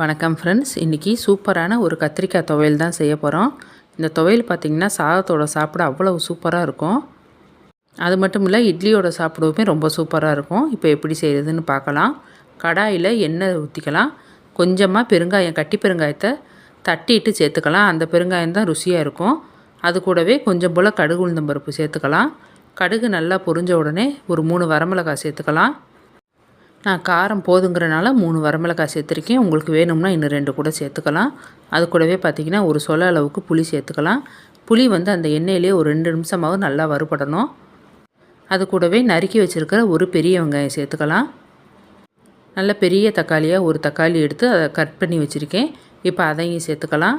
வணக்கம் ஃப்ரெண்ட்ஸ் இன்றைக்கி சூப்பரான ஒரு கத்திரிக்காய் துவையல் தான் செய்ய போகிறோம் இந்த துவையல் பார்த்திங்கன்னா சாதத்தோட சாப்பிட அவ்வளவு சூப்பராக இருக்கும். அது மட்டும் இல்லை இட்லியோட சாப்பிடவுமே ரொம்ப சூப்பராக இருக்கும். இப்போ எப்படி செய்கிறதுன்னு பார்க்கலாம். கடாயில் எண்ணெய் ஊற்றிக்கலாம் கொஞ்சமாக பெருங்காயம் கட்டி பெருங்காயத்தை தட்டிட்டு சேர்த்துக்கலாம். அந்த பெருங்காயம் தான் ருசியாக இருக்கும். அது கூடவே கொஞ்சம் போல் கடுகு உளுந்தம்பருப்பு சேர்த்துக்கலாம். கடுகு நல்லா பொரிஞ்ச உடனே ஒரு மூணு வரமிளகாய் சேர்த்துக்கலாம். நான் காரம் போதுங்கிறனால மூணு வரமிளகாய் சேர்த்துருக்கேன். உங்களுக்கு வேணும்னா இன்னும் ரெண்டு கூட சேர்த்துக்கலாம். அது கூடவே பார்த்திங்கன்னா ஒரு சொல அளவுக்கு புளி சேர்த்துக்கலாம். புளி வந்து அந்த எண்ணெயிலே ஒரு ரெண்டு நிமிஷமாவது நல்லா வறுபடணும். அது கூடவே நறுக்கி வச்சுருக்கிற ஒரு பெரிய வெங்காயம் சேர்த்துக்கலாம். நல்ல பெரிய தக்காளியாக ஒரு தக்காளி எடுத்து அதை கட் பண்ணி வச்சுருக்கேன். இப்போ அதையும் சேர்த்துக்கலாம்.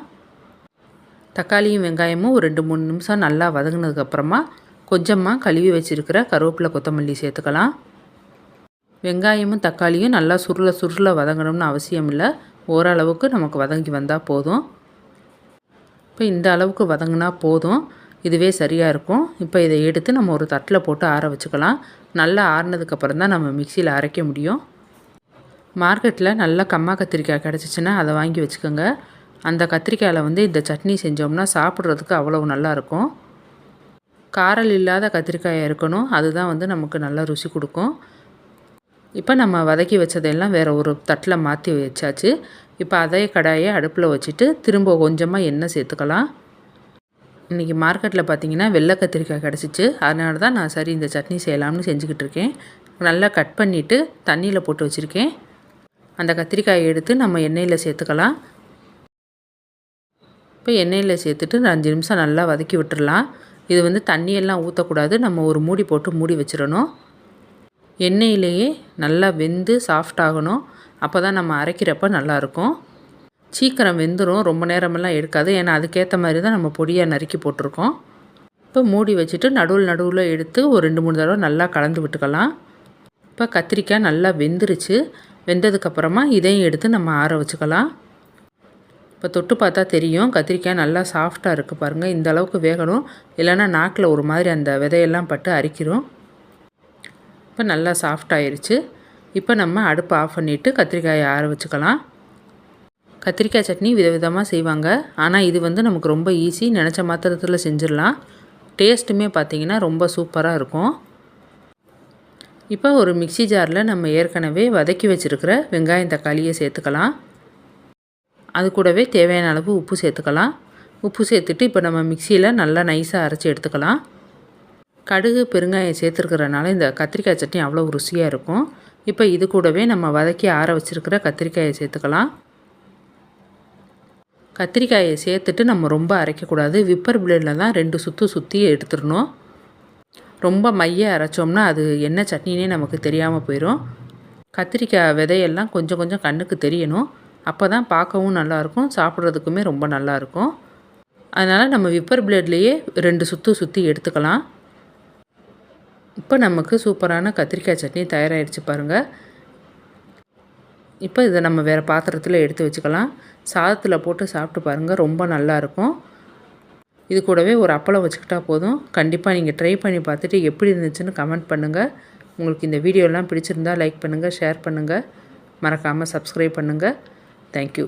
தக்காளியும் வெங்காயமும் ஒரு ரெண்டு மூணு நிமிஷம் நல்லா வதங்கினதுக்கப்புறமா கொஞ்சமாக கழுவி வச்சுருக்கிற கருவேப்பிலை கொத்தமல்லி சேர்த்துக்கலாம். வெங்காயமும் தக்காளியும் நல்லா சுருள சுருள வதங்கணும்னு அவசியம் இல்லை ஓரளவுக்கு நமக்கு வதங்கி வந்தால் போதும். இப்போ இந்த அளவுக்கு வதங்கினா போதும். இதுவே சரியாக இருக்கும். இப்போ இதை எடுத்து நம்ம ஒரு தட்டில் போட்டு ஆற வச்சுக்கலாம். நல்லா ஆறினதுக்கப்புறம் தான் நம்ம மிக்சியில் அரைக்க முடியும். மார்க்கெட்டில் நல்லா கம்மா கத்திரிக்காய் கிடச்சிச்சின்னா அதை வாங்கி வச்சுக்கோங்க. அந்த கத்திரிக்காயில் வந்து இந்த சட்னி செஞ்சோம்னா சாப்பிட்றதுக்கு அவ்வளவு நல்லாயிருக்கும் காரல் இல்லாத கத்திரிக்காயாக இருக்கணும். அதுதான் வந்து நமக்கு நல்லா ருசி கொடுக்கும். இப்போ நம்ம வதக்கி வச்சதெல்லாம் வேறு ஒரு தட்டில் மாற்றி வச்சாச்சு. இப்போ அதே கடாயை அடுப்பில் வச்சுட்டு திரும்ப கொஞ்சமாக எண்ணெய் சேர்த்துக்கலாம். இன்றைக்கி மார்க்கெட்டில் பார்த்தீங்கன்னா வெள்ளை கத்திரிக்காய் கிடச்சிச்சு. அதனால தான் நான் சரி இந்த சட்னி செய்யலாம்னு செஞ்சுக்கிட்டு இருக்கேன். நல்லா கட் பண்ணிவிட்டு தண்ணியில் போட்டு வச்சுருக்கேன். அந்த கத்திரிக்காயை எடுத்து நம்ம எண்ணெயில் சேர்த்துக்கலாம். இப்போ எண்ணெயில் சேர்த்துட்டு அஞ்சு நிமிஷம் நல்லா வதக்கி விட்டுடலாம் இது வந்து தண்ணியெல்லாம் ஊற்றக்கூடாது. நம்ம ஒரு மூடி போட்டு மூடி வச்சிடணும். எண்ணெயிலேயே நல்லா வெந்து சாஃப்ட் ஆகணும். அப்போ தான் நம்ம அரைக்கிறப்ப நல்லாயிருக்கும். சீக்கிரம் வெந்துடும் ரொம்ப நேரமெல்லாம் எடுக்காது. ஏன்னா அதுக்கேற்ற மாதிரி தான் நம்ம பொடியாக நறுக்கி போட்டிருக்கோம். இப்போ மூடி வச்சுட்டு நடுவில் நடுவில் எடுத்து ஒரு ரெண்டு மூணு தடவை நல்லா கலந்து விட்டுக்கலாம். இப்போ கத்திரிக்காய் நல்லா வெந்துருச்சு. வெந்ததுக்கப்புறமா இதையும் எடுத்து நம்ம ஆற வச்சுக்கலாம். இப்போ தொட்டு பார்த்தா தெரியும் கத்திரிக்காய் நல்லா சாஃப்டாக இருக்குது பாருங்கள் இந்த அளவுக்கு வேகணும். இல்லைன்னா நாக்கில் ஒரு மாதிரி அந்த விதையெல்லாம் பட்டு அரிக்கிறோம் இப்போ நல்லா சாஃப்ட் ஆயிடுச்சு இப்போ நம்ம அடுப்பு ஆஃப் பண்ணிவிட்டு கத்திரிக்காயை ஆற வச்சுக்கலாம். கத்திரிக்காய் சட்னி விதவிதமாக செய்வாங்க. ஆனால் இது வந்து நமக்கு ரொம்ப ஈஸி நினச்ச மாத்திரத்தில் செஞ்சிடலாம். டேஸ்ட்டுமே பார்த்திங்கன்னா ரொம்ப சூப்பராக இருக்கும். இப்போ ஒரு மிக்சி ஜாரில் நம்ம ஏற்கனவே வதக்கி வச்சுருக்கிற வெங்காயம் தக்காளியை சேர்த்துக்கலாம். அது கூடவே தேவையான அளவு உப்பு சேர்த்துக்கலாம். உப்பு சேர்த்துட்டு இப்போ நம்ம மிக்சியில் நல்லா நைஸாக அரைச்சி எடுத்துக்கலாம். கடுகு பெருங்காயம் சேர்த்துருக்கிறனால இந்த கத்திரிக்காய் சட்னி அவ்வளோ ருசியாக இருக்கும். இப்போ இது கூடவே நம்ம வதக்கி ஆற வச்சுருக்கிற கத்திரிக்காயை சேர்த்துக்கலாம். கத்திரிக்காயை சேர்த்துட்டு நம்ம ரொம்ப அரைக்கக்கூடாது. விப்பர் பிளேடில் தான் ரெண்டு சுற்று சுற்றி எடுத்துடணும். ரொம்ப மைய அரைச்சோம்னா அது என்ன சட்னினே நமக்கு தெரியாமல் போயிடும் கத்திரிக்காய் விதையெல்லாம் கொஞ்சம் கொஞ்சம் கண்ணுக்கு தெரியணும். அப்போ தான் பார்க்கவும் நல்லாயிருக்கும் சாப்பிட்றதுக்குமே ரொம்ப நல்லாயிருக்கும். அதனால் நம்ம விப்பர் பிளேட்லேயே ரெண்டு சுற்று சுற்றி எடுத்துக்கலாம். இப்போ நமக்கு சூப்பரான கத்திரிக்காய் சட்னி தயாராகிடுச்சு பாருங்கள் இப்போ இதை நம்ம வேறு பாத்திரத்தில் எடுத்து வச்சுக்கலாம். சாதத்தில் போட்டு சாப்பிட்டு பாருங்கள் ரொம்ப நல்லாயிருக்கும் இது கூடவே ஒரு அப்பளம் வச்சுக்கிட்டா போதும். கண்டிப்பாக நீங்கள் ட்ரை பண்ணி பார்த்துட்டு எப்படி இருந்துச்சுன்னு கமெண்ட் பண்ணுங்கள் உங்களுக்கு இந்த வீடியோலாம் பிடிச்சிருந்தால் லைக் பண்ணுங்கள் ஷேர் பண்ணுங்கள் மறக்காமல் சப்ஸ்கிரைப் பண்ணுங்கள் தேங்க்யூ